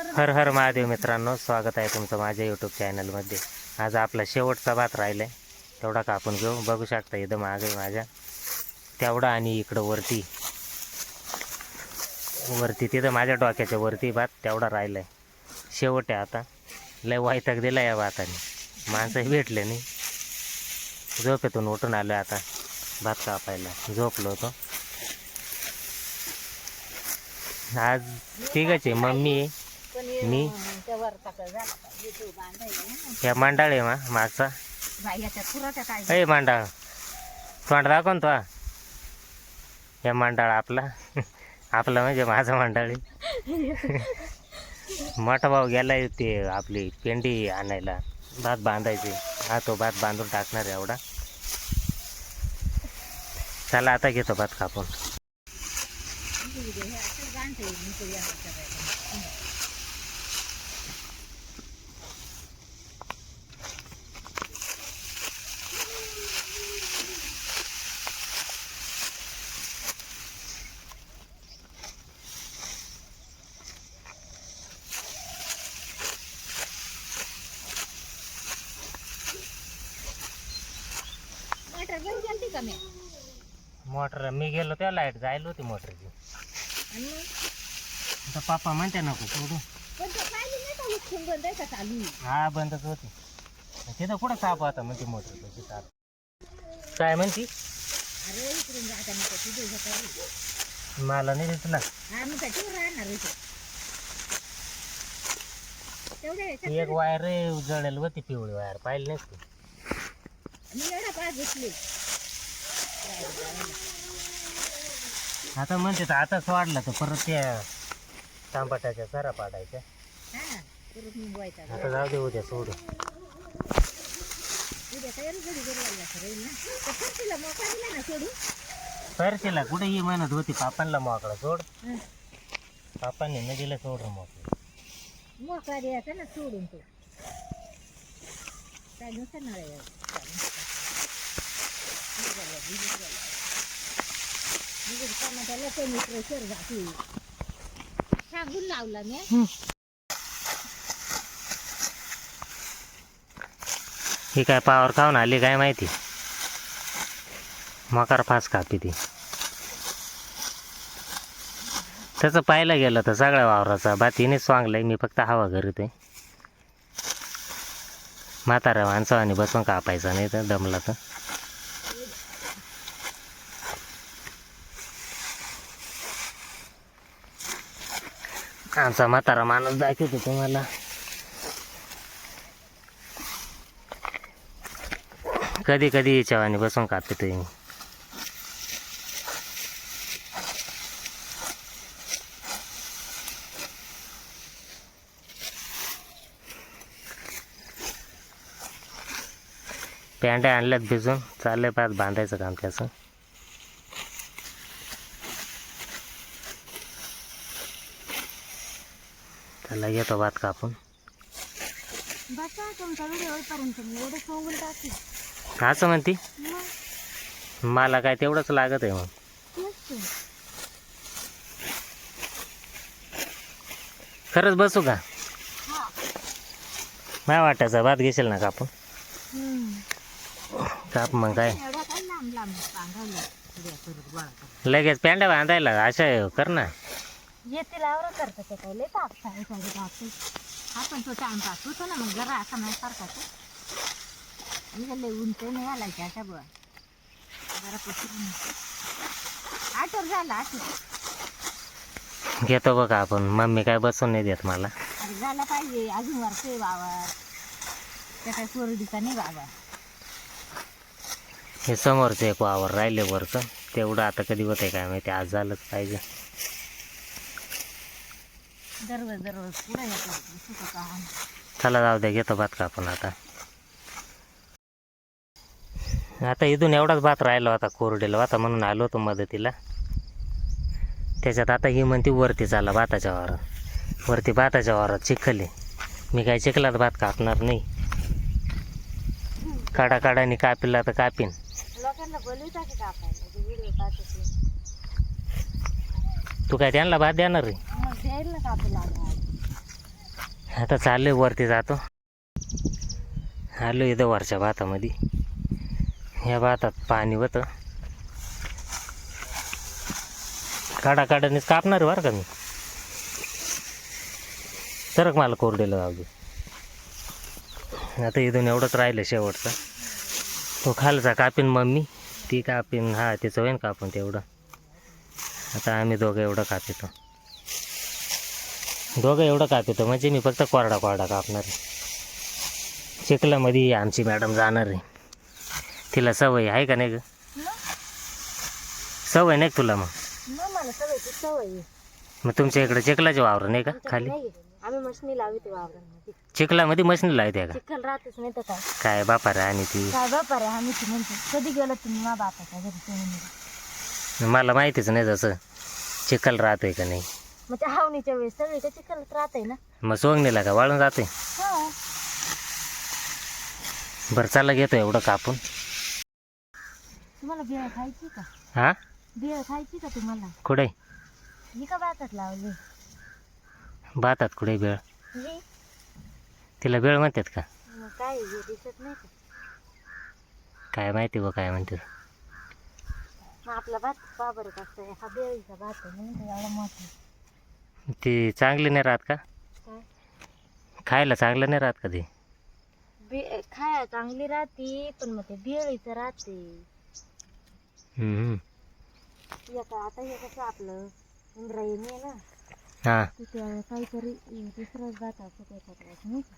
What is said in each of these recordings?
हर हर महादेव मित्रांनो स्वागत आहे तुमचं माझ्या यूट्यूब चॅनलमध्ये आज आपला शेवटचा भात राहिला आहे तेवढा कापून घेऊ. बघू शकता इथं मागे माझ्या. तेवढा आणि इकडं वरती. वरती तिथं माझ्या डोक्याच्या वरती भात तेवढा राहिला आहे शेवट आहे आता. लय वायताक दिला या भाताने. माणसंही भेटले नाही. झोपेतून उठून आलो आता. भात कापायला. झोपलो होतो. आज ठीक आहे. मम्मी आहे. मी? अं, त्या वर टाकलं झालं का? हे तो बांधायला ना. या मांडाळ आहे मा मागचा. अय मांडाळ. तोंड दाखव तो. या मांडाळ आपला. आपला म्हणजे माझा मांडाळ. मोठा भाऊ गेलाय ते आपली पेंडी आणायला. भात बांधायची. हा तो भात बांधून टाकणार आहे एवढा. चला आता घेतो भात कापून हे असं बांधते मी तो या करायला. मटर बंद केलती का मी मोटर. मी गेलो तेव्हा लाइट जायला होती मोटरची? तर पापा म्हणते नको सोडू? हा बंदच होती. तिथं कुठं साप होता म्हणते मोटर साप? काय म्हणती? मला नाही दिसला. हा एक वायर जळेल होती पिवळी वायर. पाहिली नाही मी एवढा पाच बसले आता म्हणते तर आताच वाढला तर परत त्या तांबटाच्या सरा पाडायच्या. हा परत आता जाऊ दे उद्या सोडू. उद्या काय घडी घडी लागला सर येईल ना? तर फरशीला मोका दिला ना सोडून परशीला कुठे ही म्हणत होती पापांना मोकळा सोड. हं. पापांनी न दिलं सोड मोकळं. मोका द्यायचा ना सोडून तो. काय नुसतं ना रे. बिगड कामात त्याला कमी प्रेशर लावला मी ही काय पावर खाऊन आली काय माहिती? मकार फास कापी ती. तसं पाहायला गेलं तर सगळ्या वावराचा बातीनेच स्वांगलाय मी फक्त हवा करीत आहे म्हाताऱ्या माणसावानी बसून कापायचा नाही तर दमला तर. आमचा म्हातारा माणूस दाखवतो तुम्हाला. कधी कधी याच्यावानी बसून खातो तुम्ही. पॅन्ट आणल्यात भिजून. चाललंय पाच बांधायचं काम त्याचं. त्याला घेतो भात कापून. असं म्हणती? मला काय तेवढंच लागत आहे मग. खरंच बसू का? हा. नाही वाटायचा भात घेशील ना कापून. काप मग काय? लगेच पॅन्ट्या बांधायला अशा कर ना. येतील आवरं करतं ते काय लय ताप हा पण तो टाइमपास होतो ना मग जरा असा नाही सारखा तो. लय उंच नाही घालायचे अशा बुवा. जरा पसरून आठवर झाला आठवर घेतो बघा आपण. मम्मी काय बसून नाही देत मला. अरे झाला पाहिजे. अजून वर्ष आहे बाबा त्या काय कोरडीचा नाही बाबा हे समोरचं एक वावर राहिले वरचं. तेवढं आता कधी होत आहे काय माहिती. आज झालंच पाहिजे. दररोज दररोज पुढे येतो. सुख काम चला जाऊ द्या घेतो भात कापून आता. आता इथून एवढाच भात राहिला होता कोरडेला होता म्हणून आलो होतो मदतीला. त्याच्यात आता ही म्हणती वरती चाला भाताच्या वावरात. वरती भाताच्या वावरात चिखल. मी काय चिखलात भात कापणार नाही. काडा काडानी कापिला तर कापीन. तू काय त्यांना भात देणार रे आता चाललोय वरती जातो. आलो इथं वरच्या भातामध्ये. या भातात पाणी होतं. काढा काढानेच कापणार बरं का मी? सरक मला कोरडेलं जाऊ दे. आता इथून एवढंच राहिलं शेवटचा. तो खालचा कापीन मम्मी ती कापीन हा तिचं होईन कापून तेवढं. आता आम्ही दोघं एवढं कापितो दोघं एवढं कापितो म्हणजे मी फक्त कोरडा कोरडा कापणार आहे. चिखलामध्ये आमची मॅडम जाणार आहे. तिला सवय आहे का नाही ग? सवय नाही का तुला मग? मग तुमच्या इकडे चिखलाचे वावर नाही का? खाली. आम्ही मशनी लावते वावरांमध्ये. चिखलामध्ये मशीन लावते का? चिखल राहतच नाही तर काय? काय बापा रे आणि ती काय बापा रे आम्ही ती म्हणतो कधी गेलो तुम्ही मा बापाच्या घरी? सोडून मला माहितीच नाही जसं चिखल राहतोय का नाही. मग त्या हावणीच्या वेळेस सगळी का चिखलच राहते ना. मग सोंगणीला का वाळून जाते हा. बरं चला घेतो एवढं कापून तुम्हाला बिळ खायची का? हा? बिळ खायची का तुम्हाला? कुठे? ही का बातात लावली? बातात कुठे बेळ? ही. तिला बेळ म्हणतात का? मग काय हे दिसत नाही का? काय माहिती बघ काय म्हणते. मग आपला भात का बरं कसं हा बिळीचा भात आहे म्हणून एवढा मोठा. ती चांगली नाही राहत का? काय खायला चांगलं नाही राहत का ते बे खाया चांगली राहते पण मग ते बिळीचं राहते. हम्म. एका आता हे कसं आपलं इंद्रायणी आहे ना हा. तिथे काहीतरी दुसरंच भात असं त्याच्यात राहतं नाही का?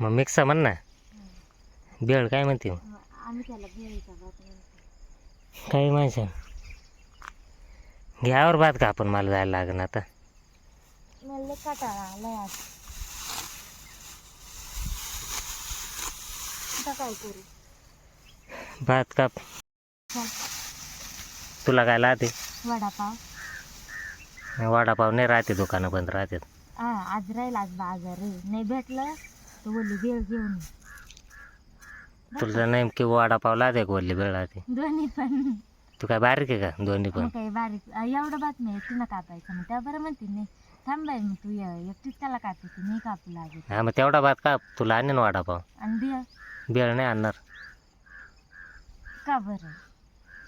मग मिक्स म्हण ना. बेळ काय म्हणते? मग? मग आम्ही त्याला बिळीचा भात म्हणतो. काही माणसं घ्यावर भात का आपण? मला जायला लागेल आता. मला लय कंटाळा आलाय आज. आता काय करू? भात काप. तुला काय लाहते वडापाव. वडापाव नाही राहते दुकानं बंद राहतात. हा आज राहील आज बाजार आहे. नाही भेटलं तर बोलली बेळ घेऊन ये. तुला नेमकी वडापाव लाहते का वल्ली बेळ राहते दोन्ही पण. तू काय बारीक आहे का दोन्ही पण? मग काही बारीक अं, एवढं बात नाही एकटीनं कापायचं मग त्या बरं म्हणते नाही थांबाय मग तू ये, एकटीच त्याला कापायची नाही कापू लागेल हा मग तेवढा भात काप तुला आणेन वडापाव. आणि बिळ बेळ नाही आणणार. का बरं?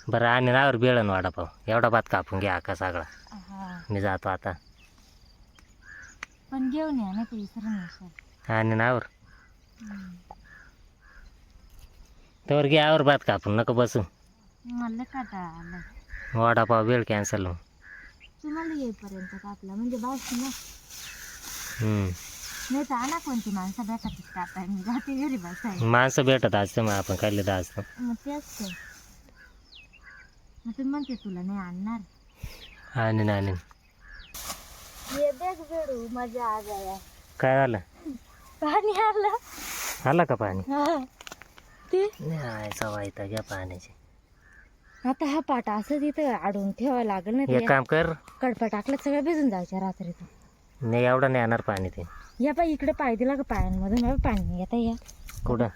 बरं आणि नावर बेळ आणि वडापाव. एवढा भात कापून घ्या का सगळा. हा. मी जातो आता. पण घेऊन या नाही ते विसरून येशील. आणि नावर हम्म. तर घे आवर भात कापून. नको बसू. मला लय कंटाळा आलाय वडापाव बेळ कॅन्सल तुम्हाला येईपर्यंत कापला म्हणजे बास ना. हम्म. नाही तर आणा कोणती माणसं भेटत कापाय मी जाते घरी बसाय माणसं भेटत असते मग आपण खाल्ले तर असतं. मग तेच तर. मग तुम्ही म्हणते तुला नाही आणणार. आणि आणि ये देख मजा आ गया. काय झालं पाणी आलं. आला का पाणी? हा. ते? यायचा वाईटा घ्या पाण्याची. आता हा पाटा असं तिथं अडवून ठेवावं लागेल ना एक काम कर. कडपा टाकलं सगळं भिजून जायच्या रात्रीतून नाही एवढं नाही येणार पाणी ते. या पाय इकडे पाय दिला का पायांमधून? या पाय पाणी येता या. कुठं?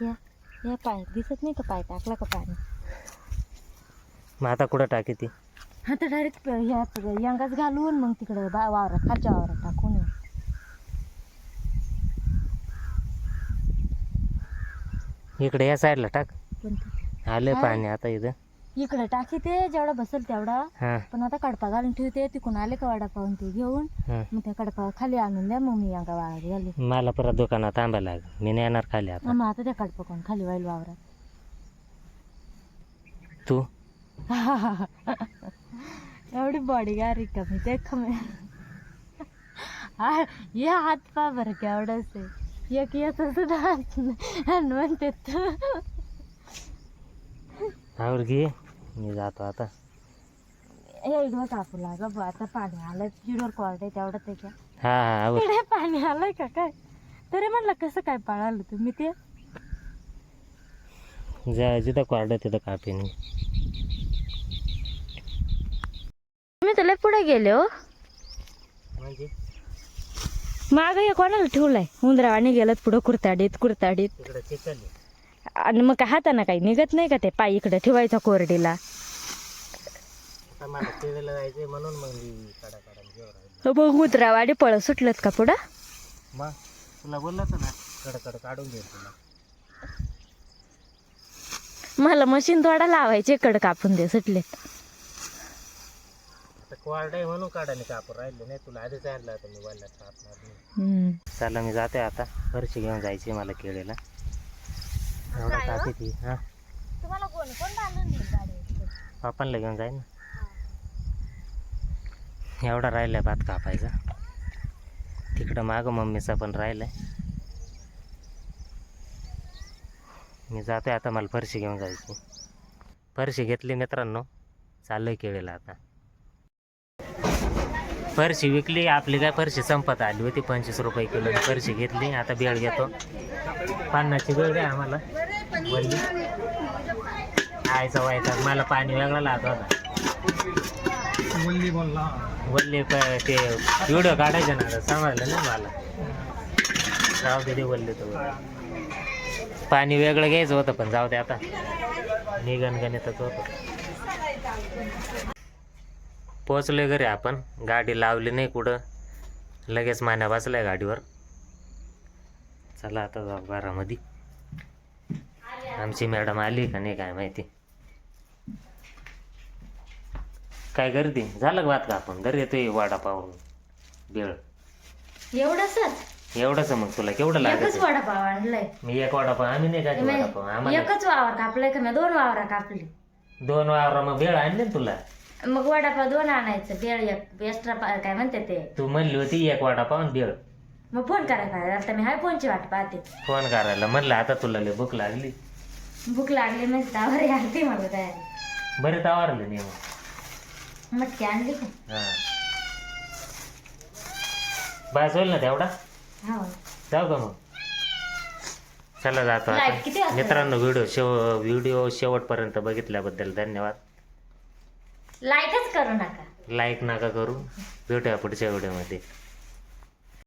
या या पाय. दिसत नाही का पाय? टाकला का पाणी? मग आता कुठं टाकी ती? आता डायरेक्ट ह्यात यंगाच घालून मग तिकडे बा वावरात खालच्या वावरात टाकून ये. इकडे या साईडला टाक. आलं? पाणी आता इथं. इकडे टाकी ते जेवढा बसेल तेवढा. हां. पण आता कडपा घालून ठेवते तिकून आले का वडा पाहून ते घेऊन. हां. मग त्या कडपा खाली आणून द्या मग मी यंगा वाळत घाली. मला परत दुकानात थांबायला लागेल. मी नाही येणार खाली आता. मग आता त्या कडपा कोण खाली व्हायला वावरात. तू? एवढी बॉडी गारी का मी? ते हा ये हात पा बरं केवढंच आहे. एक येत सुद्धा म्हणते तू. आवर घे मी जातो आता. हे इकडं कापू लागा बुवा आता पाणी आलं चिडवर कॉर्ड आहे तेवढं त्याच्या. हा हा आवर इकडे पाणी आलंय का काय? तरी म्हणलं कसं काय पाळालं तुम्ही ते? जा जिथं कॉर्ड तिथं कापीन मी. मी तुला पुढे गेले हो. म्हणजे? माग हे कोणाला ठेवलंय? उंदरावाने गेलं पुढं कुर्ताडीत कुर्ताडीत. तिकडं. आणि मग काय हातानं काही निघत नाही का ते पाय इकडे ठेवायचा कोरडीला? मला तिकडे जायचंय म्हणून मग मी कडा कडा घेऊन राहिलो. बघ उतरावाडी पळ सुटलत का पुढं? मग? तुला बोललं होतं ना कडकड काढून देईल तुला. मला मशीन थोडा लावायचे कड कापून दे सुटले आता क्वार्ड आहे म्हणून काढायला कापूर राहिले. नाही तुला आधीच आणलं होतं मी बोलला कापणार नाही. हम्म. चला मी जाते आता. फरशी घेऊन जायची मला केळीला. हो? कापी ती हां. तुम्हाला कोण कोण बांधून देईल गाडी? घेऊन जाईन ना. एवढा राहिलाय भात कापायचा. तिकडं मागं मम्मीचा पण राहिलाय. मी जातोय आता मला फरशी घेऊन जायची. फरशी घेतली मित्रांनो. चाललोय केळीला आता. फरशी विकली आपली काय फरशी संपत आली होती पंचवीस रुपये किलो. फरशी घेतली आता बेळ घेतो. पन्नासची बेळ द्या आम्हाला. वल्ली आयचा व्हायचा मला पाणी वेगळा लागत होता वल्ली बोलला वल्ले प ते व्हिडिओ काढायचे ना समजलं ना मला जाऊ दे ते वल्ले तर पाणी वेगळं घ्यायचं होतं पण जाऊ दे आता. निगन गणितच होतं. पोचलोय घरी आपण गाडी लावली नाही कुठं. लगेच मान्या बसलाय गाडीवर चला आता जाऊ घरामध्ये आमची मॅडम आली का नाही काय माहिती. काय करते झालं का भात का आपण? घरी येतोय वडापाव बेळ. एवढंच एवढंच मग तुला केवढं एकच लागत वडापाव आणलाय. मी एक वडापाव आम्ही नाही काय वडापाव आम्हाला एकच वावर कापलाय का मी? दोन वावरा कापली. दोन वावरा मग बेळ आणले ना तुला? मग वडापाव दोन आणायचं बेळ एक एक्स्ट्रा काय म्हणते ते? तू म्हणली होती एक वडापाव आणि बेळ. मग फोन करायला आता मी हाय फोनची वाट पाहते. फोन करायला म्हणलं आता तुला लय भूक लागली. भूक लागली म्हणजे तावर आलती मला तयारी. बरे तावारले नाही मग. मटकी आणली का? हा. बस होईल ना तेवढा? हो. जाऊ का मग? चला जातो किती वाजता? मित्रांनो व्हिडिओ शेव व्हिडिओ शेवटपर्यंत बघितल्याबद्दल धन्यवाद. लाईकच करू नका. लाईक नका करू. भेटूया पुढच्या व्हिडिओमध्ये